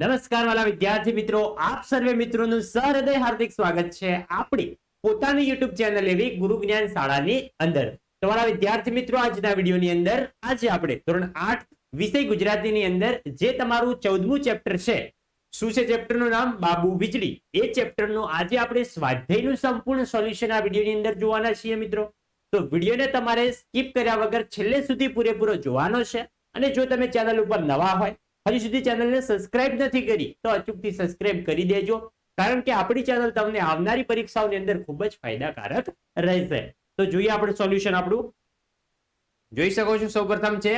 નમસ્કાર વાલા વિદ્યાર્થી મિત્રો, આપ સર્વે મિત્રોનું સહૃદય હાર્દિક સ્વાગત છે આપણી પોતાની યુટ્યુબ ચેનલ એવી ગુરુ જ્ઞાન શાળાની અંદર. તમારા વિદ્યાર્થી મિત્રો, આજના વિડીયોની અંદર આજે આપણે ધોરણ આઠ વિષય ગુજરાતીની અંદર જે તમારું ચૌદમું ચેપ્ટર છે, શું છે ચેપ્ટરનું નામ? બાબુ વીજળી. એ ચેપ્ટરનું આજે આપણે સ્વાધ્યાયનું સંપૂર્ણ સોલ્યુશન આ વિડીયોની અંદર જોવાના છીએ મિત્રો. તો વિડીયોને તમારે સ્કીપ કર્યા વગર છેલ્લે સુધી પૂરેપૂરો જોવાનો છે. અને જો તમે ચેનલ ઉપર નવા હોય હજી સુધી ચેનલને સબસ્ક્રાઇબ નથી કરી, તો અચૂકથી સબસ્ક્રાઇબ કરી દેજો. કારણ કે આપણી ચેનલ તમને આવનારી પરીક્ષાઓની અંદર ખૂબ જ ફાયદાકારક રહેશે. તો જોઈએ આપણે સોલ્યુશન આપણું. જોઈ શકો છો સૌપ્રથમ છે,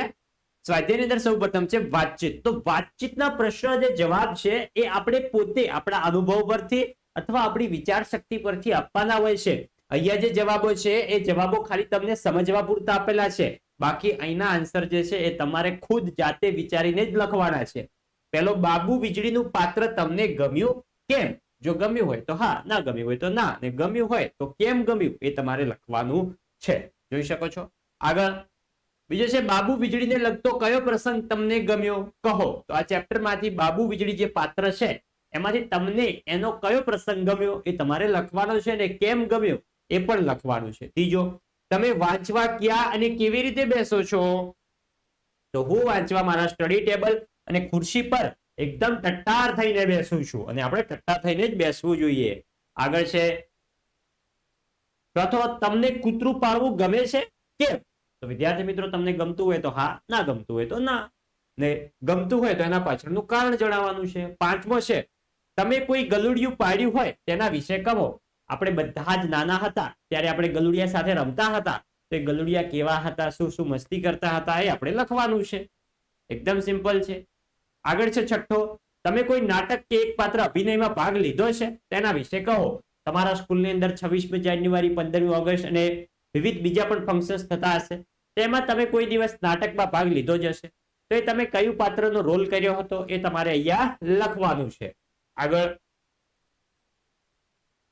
સ્વાધ્યાયની અંદર સૌપ્રથમ છે વાતચીત. તો વાતચીતના પ્રશ્ન જે જવાબ છે એ આપણે પોતે આપણા અનુભવ પરથી અથવા આપણી વિચાર શક્તિ પરથી આપવાના હોય છે. અહીંયા જે જવાબો છે એ જવાબો ખાલી તમને સમજવા પૂરતા આપેલા છે. બાકી અહીંના આન્સર જે છે એ તમારે ખુદ જાતે વિચારીને જ લખવાના છે. પેલો બાબુ વીજળીનું પાત્ર તમને ગમ્યું? કેમ? જો ગમ્યું હોય તો હા, ના ગમ્યું હોય તો ના, ને ગમ્યું હોય તો કેમ ગમ્યું? એ તમારે લખવાનું છે. જોઈ શકો છો? આગળ. બીજો છે, બાબુ વીજળીને લગતો કયો પ્રસંગ તમને ગમ્યો? કહો. તો આ ચેપ્ટરમાંથી બાબુ વીજળી જે પાત્ર છે, એમાંથી તમને એનો કયો પ્રસંગ ગમ્યો? એ તમારે લખવાનો છે ને કેમ ગમ્યો? એ પણ લખવાનું છે. ત્રીજો તમે વાંચવા ક્યાં અને કેવી રીતે બેસો છો? તો હું વાંચવા મારા સ્ટડી ટેબલ અને ખુરશી પર એકદમ ટટ્ટાર થઈને બેસું છું. અને આપણે ટટ્ટાર થઈને જ બેસવું જોઈએ. આગળ છે. અથવા તમને કૂતરું પાળવું ગમે છે? કેમ? તો વિદ્યાર્થી મિત્રો, તમને ગમતું હોય તો હા, ના ગમતું હોય તો ના. ને ગમતું હોય તો એના પાછળનું કારણ જણાવવાનું છે. પાંચમો છે, તમે કોઈ ગલુડિયું પાડ્યું હોય તેના વિશે કહો. આપણે બધા જ નાના હતા, ત્યારે આપણે ગલુડિયા સાથે રમતા હતા. તો એ ગલુડિયા કેવા હતા, શું શું મસ્તી કરતા હતા, એ આપણે લખવાનું છે. એકદમ સિમ્પલ છે. આગળ છે છઠ્ઠો, તમે કોઈ નાટક કે એક પાત્ર અભિનયમાં ભાગ લીધો છે? તેના વિશે કહો. તમારા સ્કૂલની અંદર છવ્વીસમી જાન્યુઆરી, પંદરમી ઓગસ્ટ અને વિવિધ બીજા પણ ફંક્શન્સ થતા હશે. તેમાં તમે કોઈ દિવસ નાટકમાં ભાગ લીધો જ હશે. તો એ તમે કયું પાત્રનો રોલ કર્યો હતો એ તમારે અહીંયા લખવાનું છે. આગળ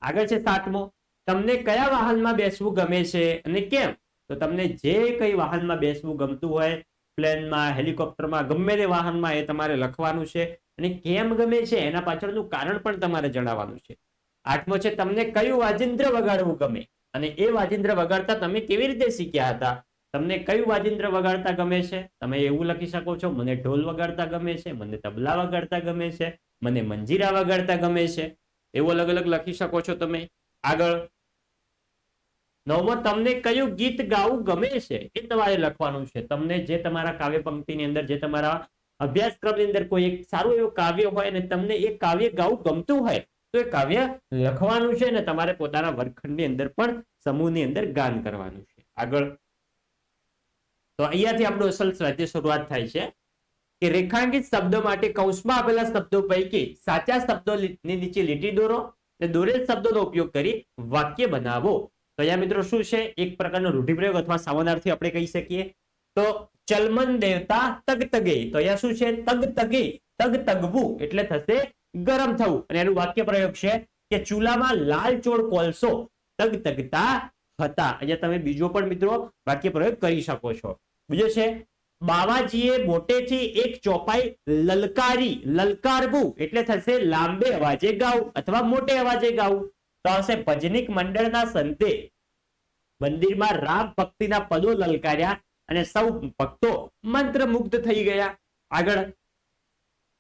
આગળ છે સાતમો. તમને કયા વાહનમાં બેસવું ગમે છે અને કેમ? તો તમને જે કઈ વાહનમાં બેસવું ગમતું હોય, પ્લેનમાં, હેલિકોપ્ટરમાં, ગમે તે વાહનમાં એ તમારે લખવાનું છે અને કેમ ગમે છે એના પાછળનું કારણ પણ તમારે જણાવવાનું છે. આઠમો છે, તમને કયું વાજિંદ્ર વગાડવું ગમે? અને એ વાજિંદ્ર વગાડતા તમે કેવી રીતે શીખ્યા હતા? તમને કયું વાજિંદ્ર વગાડતા ગમે છે? તમે એવું લખી શકો છો, મને ઢોલ વગાડતા ગમે છે, મને તબલા વગાડતા ગમે છે, મને મંજીરા વગાડતા ગમે છે. એવું અલગ અલગ લખી શકો છો તમે. આગળ. નવમો, તમને કયું ગીત ગાવું ગમે છે એ તમારે લખવાનું છે. તમને જે તમારા કાવ્ય પંક્તિની અંદર, જે તમારા અભ્યાસક્રમની અંદર કોઈ એક સારું એવું કાવ્ય હોય અને તમને એ કાવ્ય ગાવું ગમતું હોય, તો એ કાવ્ય લખવાનું છે અને તમારે પોતાના વર્ગખંડની અંદર પણ સમૂહની અંદર ગાન કરવાનું છે. આગળ. તો અહીંયાથી આપણું અસલ સ્વાધ્યાય શરૂઆત થાય છે. કે રેખાંકિત શબ્દો માટે કૌંસમાં આપેલા શબ્દો પૈકી સાચા શબ્દો નીચે લીટી દોરો અને દોરેલ શબ્દોનો ઉપયોગ કરી વાક્ય બનાવો. તો અહીંયા મિત્રો શું છે? એક પ્રકારનો રૂઢિપ્રયોગ અથવા સામાનાર્થી આપણે કહી શકીએ. તો ચલમન દેવતા તગ તગે તો અહીંયા શું છે? તગ તગે તગ તગવું એટલે થશે ગરમ થવું. અને એનું વાક્ય પ્રયોગ છે કે ચૂલામાં લાલ ચોળ કોલસો તગ તગતા હતા. અહીંયા તમે બીજો પણ મિત્રો વાક્ય પ્રયોગ કરી શકો છો. બીજો છે બાવાજીએ મોટેથી એક ચોપાઈ લલકારી, લલકારવું એટલે થશે લાંબે અવાજે ગાવું અથવા મોટે અવાજે ગાવું તો હશે ભજનિક મંડળના સંતે. મંદિરમાં રામ ભક્તિના પદો લલકાર્યા અને સૌ ભક્તો મંત્રમુગ્ધ થઈ ગયા. આગળ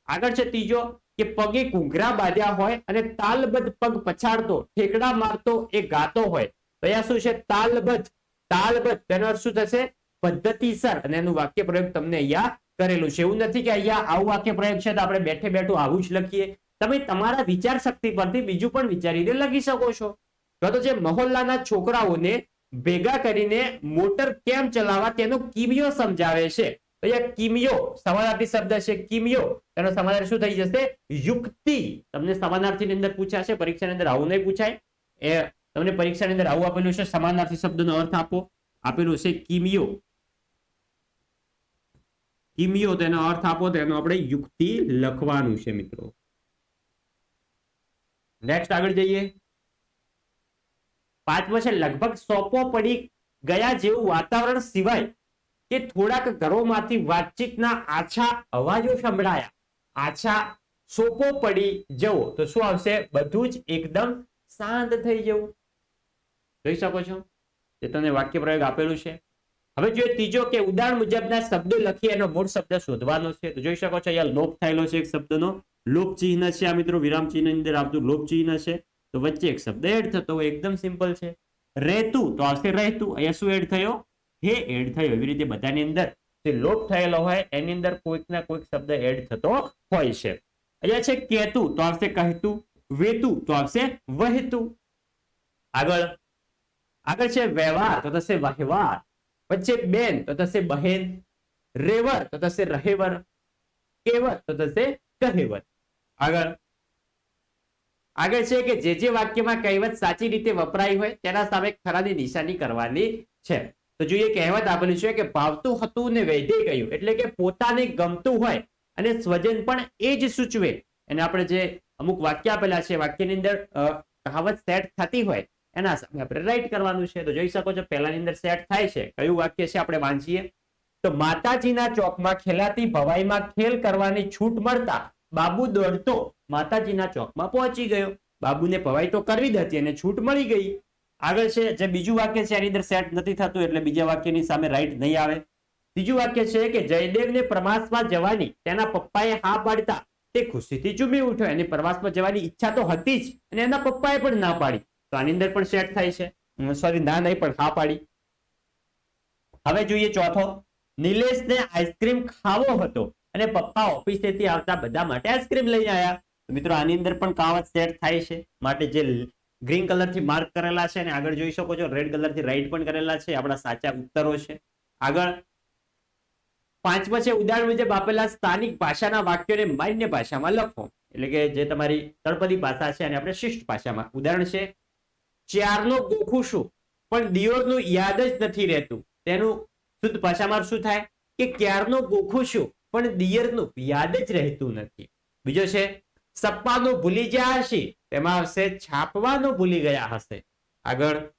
આગળ છે ત્રીજો કે પગે ઘૂંઘરા બાંધ્યા હોય અને તાલબદ્ધ પગ પછાડતો, ઠેકડા મારતો એ ગાતો હોય. તો શું છે? તાલબદ્ધ તાલબદ્ધ. તેનો અર્થ શું થશે? પદ્ધતિસર અને એનું વાક્ય પ્રયોગ તમને અહીંયા કરેલું છે. એવું નથી કે અહીંયા આવું વાક્ય પ્રયોગ છે તો આપણે બેઠે બેઠું આવું જ લખીએ. તમે તમારા વિચાર શક્તિ પરથી બીજું પણ વિચારીને લખી શકો છો. તો જે મહોલ્લાના છોકરાઓને ભેગા કરીને મોટર કેમ ચલાવવા તેનો કિમિયો સમજાવે છે. તો અહીંયા કિમિયો, સમાનાર્થી શબ્દ છે, કિમિયો. તેનો સમાનાર્થી શું થઈ જશે? યુક્તિ. તમને સમાનાર્થીની અંદર પૂછાશે, પરીક્ષાની અંદર આવું નહીં પૂછાય. એ તમને પરીક્ષાની અંદર આવું આપેલું છે, સમાનાર્થી શબ્દનો અર્થ આપો. આપેલું છે કિમિયો. કિમિયો તેનો અર્થ આપો તેનો આપણે યુક્તિ લખવાનું છે મિત્રો. નેક્સ્ટ આગળ જઈએ. પાંચમો છે લગભગ સોપો પડી ગયા જેવું વાતાવરણ સિવાય કે થોડાક ઘરોમાંથી વાતચીતના આછા અવાજો સંભળાયા. આછા સોપો પડી જવો. તો શું આવશે? બધું જ એકદમ શાંત થઈ જવું. જોઈ શકો છો? તે તમને વાક્ય પ્રયોગ આપેલું છે. હવે જો ત્રીજો કે ઉદાહરણ મુજબના શબ્દો લખી એનો મૂળ શબ્દ શોધવાનો છે. તો જોઈ શકો છો અહીંયા લોપ થયેલો છે એક શબ્દનો. લોપ ચિહ્ન છે આ મિત્રો, વિરામ ચિહ્ન અંદર આવતું લોપ ચિહ્ન છે. તો વચ્ચે એક શબ્દ એડ થતો હોય, એકદમ સિમ્પલ છે. રહેતું, તો આવશે રહેતું. અહીંયા શું એડ થયો? હે એડ થયો. એવી રીતે બધાની અંદર જે લોપ થયેલો હોય, એની અંદર કોઈક ના કોઈક શબ્દ એડ થતો હોય છે. અહીંયા છે કહેતું, તો આવશે કહેતું. વેતું, તો આવશે વહેતું. આગળ. આગળ છે વ્યવહાર, તો થશે વહેવાર વચ્ચે બેન તો થશે બહેન રેવર તો થશે રહેવર કેવર તો થશે કહેવર. આગળ. આગળ છે કે જે જે વાક્યમાં કહેવત સાચી રીતે વપરાઈ હોય તેના સામે ખરાની નિશાની કરવાની છે. તો જોઈએ કહેવત આપેલી છે કે ભાવતું હતું ને વૈધે ગયું એટલે કે પોતાને ગમતું હોય અને સ્વજન પણ એ જ સૂચવે. એને આપણે જે અમુક વાક્ય આપેલા છે, વાક્યની અંદર કહાવત સેટ થતી હોય એના સામે આપણે રાઈટ કરવાનું છે. તો જોઈ શકો છો, પહેલાની અંદર સેટ થાય છે. કયું વાક્ય છે આપણે વાંચીએ. તો માતાજીના ચોકમાં ખેલાતી ભવાઈમાં ખેલ કરવાની છૂટ મળતા બાબુ દોડતો માતાજીના ચોકમાં પહોંચી ગયો. બાબુને ભવાઈ તો કરવી જ હતી અને છૂટ મળી ગઈ. આગળ છે, જે બીજું વાક્ય છે, એની અંદર સેટ નથી થતું એટલે બીજા વાક્યની સામે રાઈટ નહીં આવે. ત્રીજું વાક્ય છે કે જયદેવને પ્રવાસમાં જવાની, તેના પપ્પાએ હા પાડતા તે ખુશીથી ચૂમી ઉઠ્યો. એની પ્રવાસમાં જવાની ઈચ્છા તો હતી જ અને એના પપ્પાએ પણ ના પાડી. તો આની અંદર પણ સેટ થાય છે. સોરી ના નહીં, પણ હા પાડી. હવે જોઈએ ચોથો. નિલેશને આઈસ્ક્રીમ ખાવો હતો અને પપ્પા ઓફિસેથી આવતા બધા માટે આઈસ્ક્રીમ લઈને આવ્યા મિત્રો, આની અંદર પણ કાવત સેટ થાય છે. માટે જે ગ્રીન કલરથી માર્ક કરેલા છે અને આગળ જોઈ શકો છો રેડ કલરથી રાઈટ પણ કરેલા છે. આપણા સાચા ઉત્તરો છે. આગળ પાંચમા છે, ઉદાહરણ મુજબ આપેલા સ્થાનિક ભાષાના વાક્યોને માન્ય ભાષામાં લખો. એટલે કે જે તમારી તળપદી ભાષા છે અને આપણે શિષ્ટ ભાષામાં. ઉદાહરણ છે ચારનો ગોખું શું? પણ દિયોરનું યાદ જ નથી રહેતું. તેનું શુદ્ધ ભાષામાં શું થાય? કે ક્યારનો ગોખું શું? પણ દિયરનું યાદ જ રહેતું નથી. બીજો છે, સપ્પાનો ભૂલી ગયા હશે. તેમાં આવશે, છાપવાનો ભૂલી ગયા હશે. આગળ.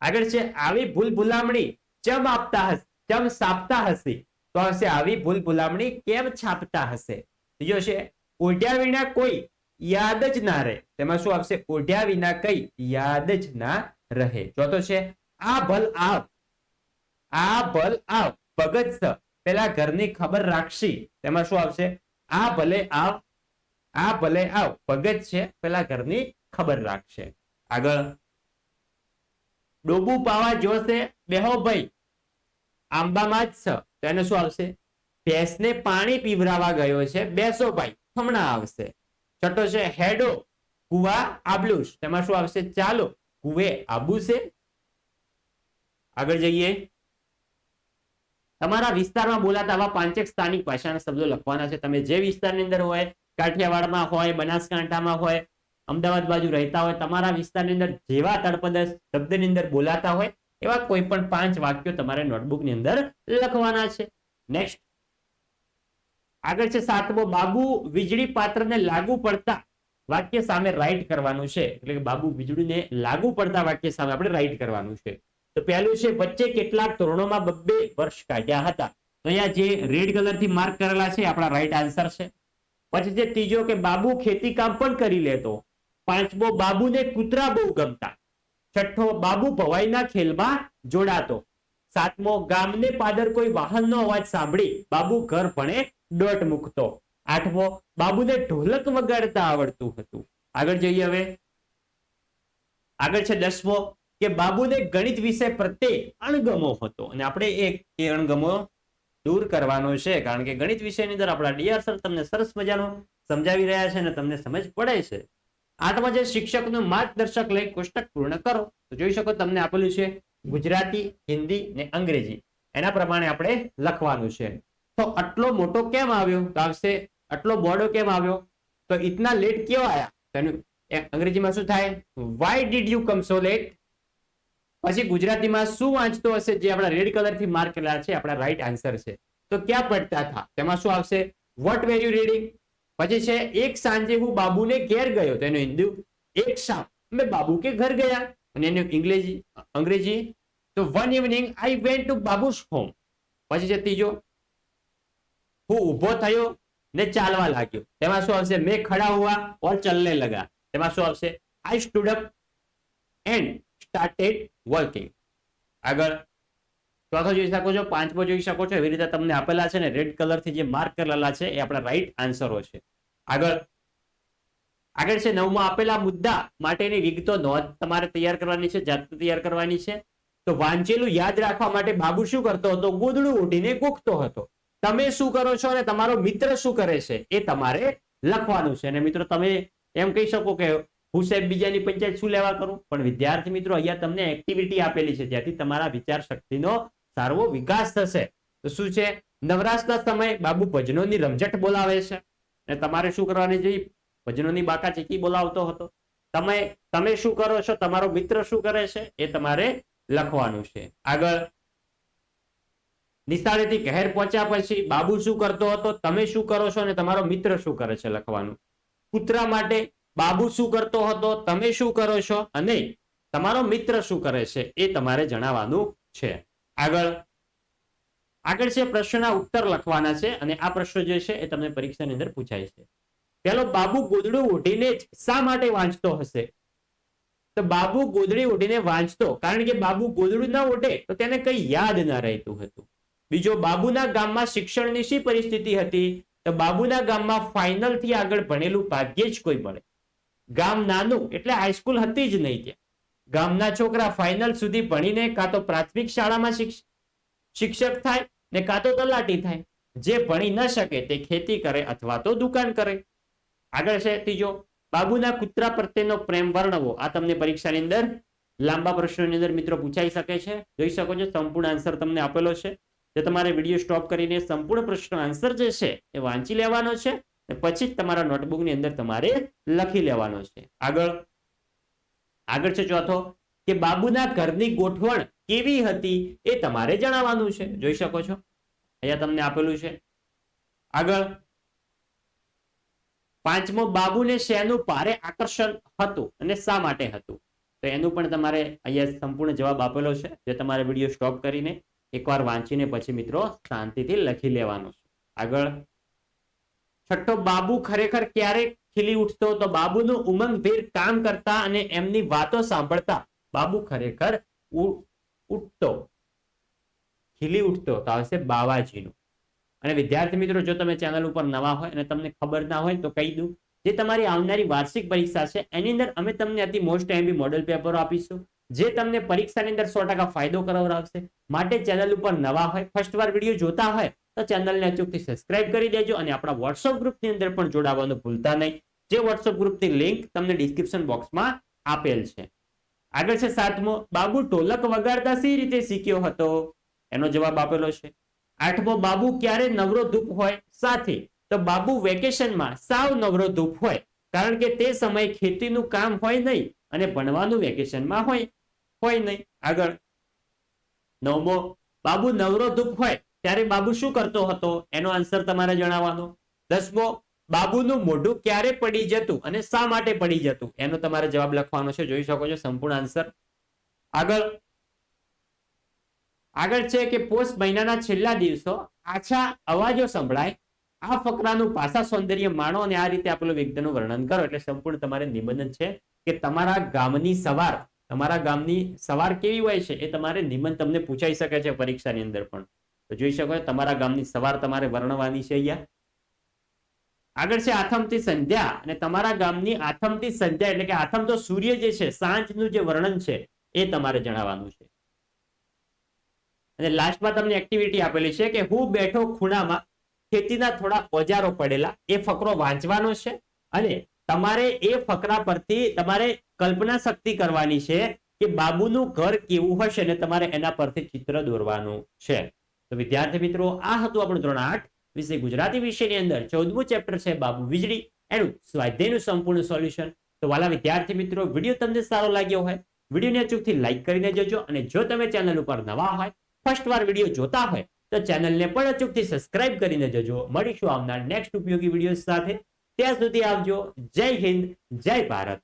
આગળ છે, આવી ભૂલ ભૂલામણી ચમ આપતા હશે, ચમ સાપતા હશે? તો આવશે, આવી ભૂલ ભૂલામણી કેમ છાપતા હશે? બીજો છે, ઓઢ્યા વિના કોઈ યાદ જ ના રહે. તેમાં શું આવશે? ઓઢ્યા વિના કઈ યાદ જ ના રહે. ચોથો છે, આ ભલ આવ. આ ભલ આવ. ભગત પેલા ઘરની ખબર રાખશી. તેમાં શું આવશે? આ ભલે આવ. આ ભલે આવ. ભગત છે, પેલા ઘરની ખબર રાખશે. આગળ. ડોબુ પાવા જોશે. બેહો ભાઈ. આંબામાં જ છે તો એને શું આવશે? ભેંસને પાણી પીવરાવા ગયો છે. બેસો ભાઈ. હમણાં આવશે. છઠ્ઠો છે હેડો, કુવા આબલુશ. તેમાં શું આવશે? ચાલો, કુવે આબુસે આગળ જઈએ. તમારા વિસ્તારમાં બોલાતા આવા પાંચેક સ્થાનિક ભાષાના શબ્દો લખવાના છે. તમે જે વિસ્તારની અંદર હોય, કાઠિયાવાડમાં હોય, બનાસકાંઠામાં હોય, અમદાવાદ બાજુ રહેતા હોય, તમારા વિસ્તારની અંદર જેવા તળપદ શબ્દની અંદર બોલાતા હોય, એવા કોઈ પણ પાંચ વાક્યો તમારે નોટબુકની અંદર લખવાના છે. નેક્સ્ટ આગળ છે સાતમો, બાબુ વીજળી પાત્રને લાગુ પડતા વાક્ય સામે રાઈટ કરવાનું છે. એટલે કે બાબુ વીજળીને લાગુ પડતા વાક્ય સામે આપણે રાઈટ કરવાનું છે. તો પહેલું છે, વચ્ચે કેટલાક ધોરણોમાં બબ્બે વર્ષ કાઢ્યા હતા. તો અહીંયા જે રેડ કલરથી માર્ક કરેલા છે, આપણા રાઈટ આન્સર છે. પછી છે ત્રીજો કે બાબુ ખેતી કામ પણ કરી લેતો. પાંચમો, બાબુને કૂતરા બહુ ગમતા. છઠ્ઠો, બાબુ ભવાઈના ખેલમાં જોડાતો. સાતમો, ગામને પાદર કોઈ વાહનનો અવાજ સાંભળી બાબુ ઘર ભણે દોટ મૂકતો. આઠમો, બાબુને ઢોલક વગાડતા આવડતું હતું. આગળ જઈએ હવે. આગળ છે દસમો, કે બાબુને ગણિત વિષય પ્રત્યે અણગમો હતો. અને આપણે એક એ અણગમો દૂર કરવાનો છે, કારણ કે ગણિત વિષયની અંદર આપણા ડીઆર સર તમને સરસ મજાનું સમજાવી રહ્યા છે અને તમને સમજ પડે છે. આઠમાં જે શિક્ષકનું માર્ગદર્શક લઈ કોષ્ટક પૂર્ણ કરો. તો જોઈ શકો તમને આપેલું છે ગુજરાતી, હિન્દી ને અંગ્રેજી. એના પ્રમાણે આપણે લખવાનું છે. તો આટલો મોટો કેમ આવ્યો? તો આવશે, આટલો બોર્ડો કેમ આવ્યો? તો ઇતના લેટ ક્યો આયા? તેનું અંગ્રેજીમાં શું થાય? Why did you come so late પછી ગુજરાતીમાં શું વાંચતો હશે જે આપણા રેડ કલરથી માર્ક કરેલા છે? આપણા રાઈટ આન્સર છે. તો ક્યાં પડતા હતા? તેમાં શું આવશે? વોટ વેર યુ રીડિંગ પછી છે, એક સાંજે હું બાબુને ઘેર ગયો. તો એનું હિન્દુ, એક શામ. મેં બાબુ કે ઘર ગયા? અને એનું અંગ્રેજી અંગ્રેજી. તો one evening I went to Babu's home પછી છે ત્રીજો હું ઊભો થયો ને ચાલવા લાગ્યો. તેમાં શું આવશે? મેં ખડા હુઆ ઓર ચલને લગા. તેમાં શું આવશે? I stood up and started working આગળ. ચોથો જોઈ શકો છો, પાંચમો જોઈ શકો છો. એવી રીતે તમને આપેલા છે ને રેડ કલરથી જે માર્ક કરેલા છે, એ આપણા રાઈટ આન્સરો છે. આગળ. આગળ છે, નવમાં આપેલા મુદ્દા માટેની વિગતો નોંધ તમારે તૈયાર કરવાની છે, જાતે તૈયાર કરવાની છે. તો વાંચેલું યાદ રાખવા માટે બાબુ શું કરતો હતો? ગોદડું ઉડીને ગોખતો હતો. તમે શું કરો છો અને તમારો મિત્ર શું કરે છે એ તમારે લખવાનું છે. અને મિત્રો, તમે એમ કહી શકો કે હું સાહેબ બીજાની પંચાયત શું લેવા કરું? પણ વિદ્યાર્થી મિત્રો, અહીંયા તમને એક્ટિવિટી આપેલી છે. જ્યાંથી તમારા વિચાર શક્તિનો સારો વિકાસ થશે. તો શું છે? નવરાશના સમય બાબુ ભજનોની રમઝટ બોલાવે છે. અને તમારે શું કરવાની છે? ભજનોની બાકા ચીકી બોલાવતો હતો. તમે તમે શું કરો છો? તમારો મિત્ર શું કરે છે? એ તમારે લખવાનું છે. આગળ નિશાળેથી ઘેર પહોંચ્યા પછી બાબુ શું કરતો હતો? તમે શું કરો છો? અને તમારો મિત્ર શું કરે છે લખવાનું? કૂતરા માટે બાબુ શું કરતો હતો? તમે શું કરો છો? અને તમારો મિત્ર શું કરે છે? એ તમારે જણાવવાનું છે. આગળ. આગળ છે પ્રશ્નના ઉત્તર લખવાના છે અને આ પ્રશ્ન જે છે એ તમને પરીક્ષાની અંદર પૂછાય છે. પેલો, બાબુ ગોદડું ઉઠીને શા માટે વાંચતો હશે? તો બાબુ ગોદડી ઉઠીને વાંચતો. કારણ કે બાબુ ગોદડું ના ઉઠે તો તેને કઈ યાદ ના રહેતું હતું. બીજો બાબુના ગામમાં શિક્ષણની શી પરિસ્થિતિ હતી? તો બાબુના ગામમાં ફાઇનલથી આગળ ભણેલું ભાગ્યે જ કોઈ મળે ગામ નાનું એટલે હાઈસ્કૂલ હતી જ નહીં ત્યાં. ગામના છોકરા ફાઇનલ સુધી ભણીને કાં તો પ્રાથમિક શાળામાં શિક્ષક થાય ને કાં તો તલાટી થાય. જે ભણી ન શકે તે ખેતી કરે અથવા તો દુકાન કરે. આગળ છે ત્રીજો, બાબુના કૂતરા પ્રત્યેનો પ્રેમ વર્ણવો. આ તમને પરીક્ષાની અંદર લાંબા પ્રશ્નોની અંદર મિત્રો પૂછાઈ શકે છે. જોઈ શકો છો, સંપૂર્ણ આન્સર તમને આપેલો છે. જે તમારે વીડિયો સ્ટોપ કરીને સંપૂર્ણ પ્રશ્ન આન્સર જે છે એ વાંચી લેવાનો છે પછી જ તમારા નોટબુકની અંદર તમારે લખી લેવાનો છે. આગળ? આગળ છે ચોથો, કે બાબુના ઘરની ગોઠવણ કેવી હતી એ તમારે જણાવવાનું છે. જોઈ શકો છો? અહીંયા તમને આપેલું છે. આગળ? પાંચમો, બાબુને શેનું ભારે આકર્ષણ હતું અને શા માટે હતું? તો એનું પણ તમારે અહીંયા સંપૂર્ણ જવાબ આપેલો છે. જે તમારે વીડિયો સ્ટોપ કરીને એકવાર વાંચીને પછી મિત્રો શાંતિથી લખી લેવાનું આગળ. છઠ્ઠો, બાબુ ખરેખર ક્યારે ખીલી ઉઠતો? તો બાબુનું ઉમંગભેર કામ કરતા અને એમની વાતો સાંભળતા બાબુ ખરેખર ઉઠતો. ખીલી ઉઠતો. તો આવશે બાવાજીનું. અને વિદ્યાર્થી મિત્રો, જો તમે ચેનલ ઉપર નવા હોય અને તમને ખબર ના હોય તો કહી દઉં. જે તમારી આવનારી વાર્ષિક પરીક્ષા છે, એની અંદર અમે તમને અતિ મોસ્ટ એમબી મોડેલ પેપરો આપીશું. જે તમને પરીક્ષાની અંદર સો ટકા ફાયદો કરાવડાવશે. માટે ચેનલ ઉપર નવા હોય ફર્સ્ટ વાર વીડિયો જોતા હોય, તો ચેનલને અચૂકથી સબસ્ક્રાઇબ કરી દેજો અને આપણા વોટ્સઅપ ગ્રુપની અંદર પણ જોડાવાનું ભૂલતા નહીં. જે વોટ્સઅપ ગ્રુપની લિંક તમને ડિસ્ક્રિપ્શન બોક્સમાં આપેલ છે. આગળ છે સાતમો, બાબુ ઢોલક વગાડતા સી રીતે શીખ્યો હતો? એનો જવાબ આપેલો છે. આઠમો, બાબુ ક્યારે નવરો ધૂપ હોય? સાથે, તો બાબુ વેકેશનમાં સાવ નવરો ધૂપ હોય. કારણ કે તે સમયે ખેતીનું કામ હોય નહીં અને ભણવાનું વેકેશનમાં હોય. હોય નહીં. આગળ. નવમો, બાબુ નવરો દુઃખ હોય, ત્યારે બાબુ શું કરતો હતો? એનો આન્સર તમારે જણાવવાનો. દસમો, બાબુનું મોઢું ક્યારે પડી જતું અને શા માટે પડી જતું? એનો તમારે જવાબ લખવાનો છે. જોઈ શકો છો સંપૂર્ણ આન્સર આગળ. આગળ છે કે પોષ મહિનાના છેલ્લા દિવસો આછા અવાજો સંભળાય. આ ફકરાનું પાસા સૌંદર્ય માણો અને આ રીતે આપેલું વિઘ્નનું વર્ણન કરો. એટલે સંપૂર્ણ તમારે નિબંધન છે કે તમારા ગામની સવાર તમારા ગામની સવાર કેવી હોય છે એ તમારે નિબંધ તમને પૂછાઈ શકે છે પરીક્ષાની અંદર પણ. તો જોઈ શકો તમારા ગામની સવાર તમારે વર્ણવાની છે અહીંયા. આગળ છે આથમથી સંધ્યા અને તમારા ગામની આથમથી સંધ્યા એટલે કે આથમ તો સૂર્ય જે છે, સાંજનું જે વર્ણન છે એ તમારે જણાવવાનું છે. અને લાસ્ટમાં તમને એક્ટિવિટી આપેલી છે કે હું બેઠો ખૂણામાં ખેતીના થોડા ઓજારો પડેલા, એ ફકરો વાંચવાનો છે અને તમારે એ ફકરા પરથી તમારે કલ્પના શક્તિ કરવાની છે કે બાબુનું ઘર કેવું હશે ને તમારે એના પરથી ચિત્ર દોરવાનું છે. તો વિદ્યાર્થી મિત્રો, આ હતું આપણું ધોરણ આઠ. વિષય ગુજરાતી વિષયની અંદર ચૌદમું ચેપ્ટર છે બાબુ વીજળી. એનું સ્વાધ્યાયનું સંપૂર્ણ સોલ્યુશન તો વાલા વિદ્યાર્થી મિત્રો વીડિયો તમને સારો લાગ્યો હોય વિડીયોને અચૂકથી લાઇક કરીને જજો અને જો તમે ચેનલ ઉપર નવા હોય ફર્સ્ટ વાર વીડિયો જોતા હોય, તો ચેનલને પણ અચૂકથી સબસ્ક્રાઇબ કરીને જજો. મળીશું આવનાર નેક્સ્ટ ઉપયોગી વીડિયો સાથે. ત્યાં સુધી આવજો. જય હિન્દ, જય ભારત.